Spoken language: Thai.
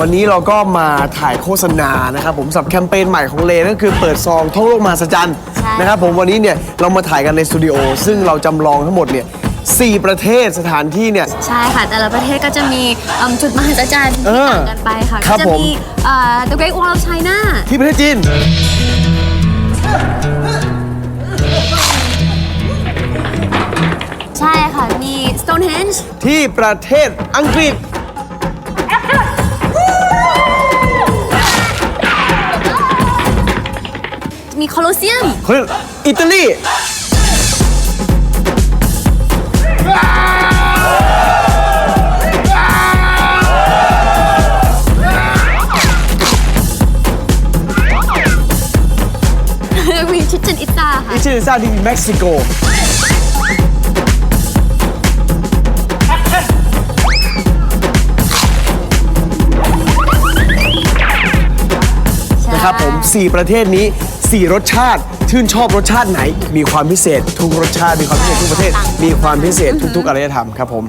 วันนี้เราก็มาถ่ายโฆษณานะครับผมสำหรับแคมเปญใหม่ของเลนั่นคือเปิดซองท่องโลกมหัศจรรย์ใช่ นะครับผมวันนี้เนี่ยเรามาถ่ายกันในสตูดิโอซึ่งเราจำลองทั้งหมดเนี่ยสี่ประเทศสถานที่เนี่ย ใช่ค่ะ แต่ละประเทศก็จะมีเอิ่มจุดมหัศจรรย์เอที่อต่างกันไปค่ะ ครัก็บจะผม มีเอ่อ The Great Wall of China ที่ประเทศจีน ใช่ค่ะ มี Stonehenge ที่ประเทศอังกฤษ มี Colosseum เฮ้ยอิตาลีมีชิเชนอิตาค่ะ อิชิลิซ่าที่เม็กซิโก นะครับผม 4 ประเทศนี้ 4 รสชาติ ชื่นชอบรสชาติไหน มีความพิเศษ ทุกรสชาติมีความพิเศษทุกประเทศ มีความพิเศษทุกๆอารยธรรมครับผม